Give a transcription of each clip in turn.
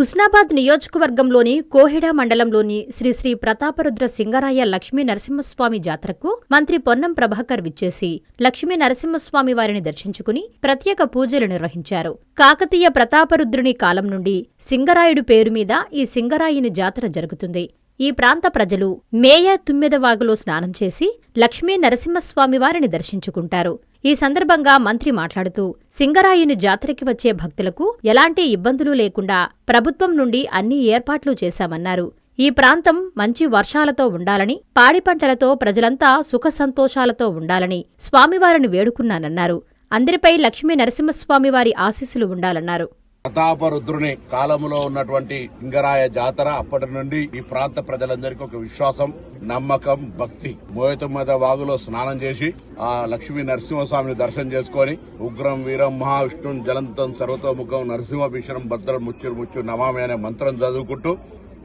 హుస్నాబాద్ నియోజకవర్గంలోని కోహిడ మండలంలోని శ్రీ శ్రీ ప్రతాపరుద్ర సింగరాయ లక్ష్మీ నరసింహస్వామి జాతరకు మంత్రి పొన్నం ప్రభాకర్ విచ్చేసి లక్ష్మీ నరసింహస్వామి వారిని దర్శించుకుని ప్రత్యేక పూజలు నిర్వహించారు. కాకతీయ ప్రతాపరుద్రుని కాలం నుండి సింగరాయుడు పేరు మీద ఈ సింగరాయుని జాతర జరుగుతుంది. ఈ ప్రాంత ప్రజలు మేయ తుమ్మెదవాగులో స్నానం చేసి లక్ష్మీ నరసింహస్వామి వారిని దర్శించుకుంటారు. ఈ సందర్భంగా మంత్రి మాట్లాడుతూ సింగరాయుని జాతరకి వచ్చే భక్తులకు ఎలాంటి ఇబ్బందులు లేకుండా ప్రభుత్వం నుండి అన్ని ఏర్పాట్లు చేశామన్నారు. ఈ ప్రాంతం మంచి వర్షాలతో ఉండాలని పాడి పంటలతో ప్రజలంతా సుఖ సంతోషాలతో ఉండాలని స్వామివారిని వేడుకున్నానన్నారు. అందరిపై లక్ష్మీ నరసింహస్వామివారి ఆశీస్సులు ఉండాలన్నారు. ప్రతాపరుద్రుని కాలంలో ఉన్నటువంటి లింగరాయ జాతర అప్పటి నుండి ఈ ప్రాంత ప్రజలందరికీ ఒక విశ్వాసం నమ్మకం భక్తి. మోయతొమ్మద వాగులో స్నానం చేసి ఆ లక్ష్మీ నరసింహస్వామిని దర్శనం చేసుకొని ఉగ్రం వీరం మహావిష్ణు జలంతం సర్వతోముఖం నరసింహ భీషణం భద్రం ముచ్చురు ముచ్చు నమామి అనే మంత్రం చదువుకుంటూ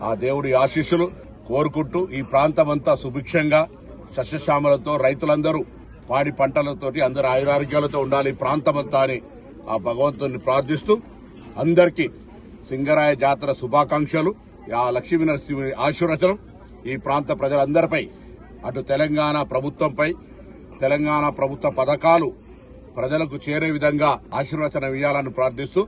ఆ దేవుడి ఆశీస్సులు కోరుకుంటూ ఈ ప్రాంతం అంతా సుభిక్షంగా సస్యశ్యామలతో రైతులందరూ పాడి పంటలతోటి అందరూ ఆయురారోగ్యాలతో ఉండాలి ఈ ప్రాంతమంతా అని ఆ భగవంతుని ప్రార్థిస్తూ అందరికీ సింగరాయ జాతర శుభాకాంక్షలు. ఆ లక్ష్మీ నరసింహుని ఆశీర్వచనం. ఈ ప్రాంత ప్రజలందరిపై అటు తెలంగాణ ప్రభుత్వంపై తెలంగాణ ప్రభుత్వ పథకాలు ప్రజలకు చేరే విధంగా ఆశీర్వచనం ఇవ్వాలని ప్రార్థిస్తూ